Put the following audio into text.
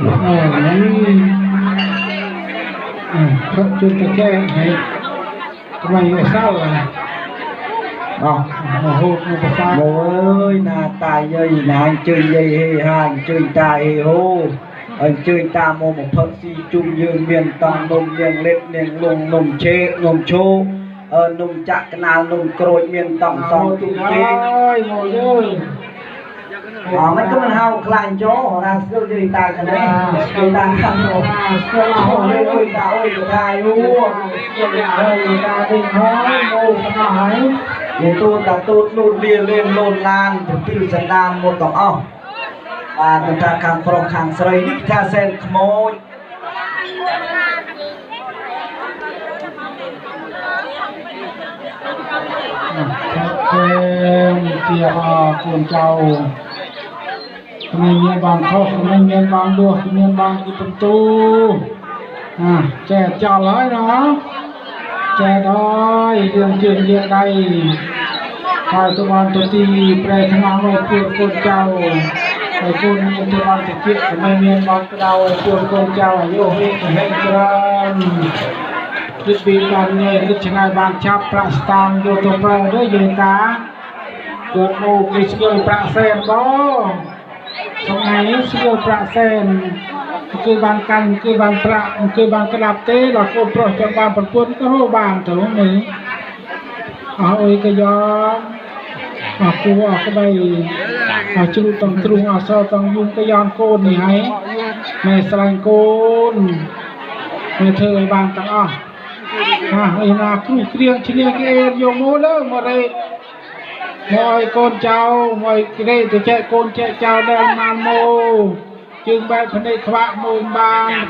អឺហ្នឹងអឺព្រឹកជូនតាចេហើយថ្មីអសល់ណាអោះរហូតមកប្រសាមកអើយណាតាយាយណាអញ្ជើញយាយហេហាអញ្ជើញតាហេហូអញ្ជើញតាមកមកផឹកស៊ីជុំយើងមានតង់នំនាងលេបនាងលងនំឆេនំឈូអឺនំចាក់កណាលនំក្រូចមានតង់សំទុំជេអើយមកយើអ មិនក៏មិនហៅខ្លាញ់ចោរាស្គលយាយតាកណែយាយតាខាងនោះស្គាល់អូអើយយអើយតាអើយតាយូហើយតាទីហើយមកកណ្ដោះហើយយាយទូតាទូតលូតលាលេងលូនឡានទៅពីសណ្ដានមកទាំងអស់បាទមិនថាខាងប្រុសខាងស្រីនេះថាសែនខ្មោចគេជាអកូនចៅ គ្មានមានបានខុសគ្មានមានបានដួសគ្មានបានពីបន្ទូអាចែកចោលហើយណាចែកហើយយើងជើងយើងដៃហើយទៅបានទៅទីប្រែខ្នងឲ្យពួកកូនចៅហើយកូនមានទៅបានទៅជាគ្មានមានបានក្តៅឲ្យពួកកូនចៅអាយុវែងទៅហើយច្រើនគិតពីបាននេះគិតឆ្ងាយបានឆាប់ប្រាក់ស្តាមយកទៅប្រើទៅយើងតាគាត់មកគេស្គាល់ប្រាក់សែនបង ថ្ងៃនេះស្គាល់ប្រាក់សែនគឺបានកាន់គឺបានប្រាក់គឺបានក្តាប់ទេដល់កូនប្រុសចង់បានប្រពន្ធក៏ហូបបានទៅមើលអស់អុយក៏យកអស់គូអស់ក្ដីអស់ជ្រូកតំទ្រុងអស់សតំយុងក៏យ៉នកូននេះហើយម៉ែស្រឡាញ់កូនម៉ែធ្វើឲ្យបានទាំងអស់អាអីណាគ្រូគ្រៀងឈ្នះគេយកមកលើមករេ មកឲ្យកូនចៅមកឲ្យក្រេទៅចែកកូនចែកចៅដែលបានមកជើងបែកភ្នែកខ្វាក់មកបាន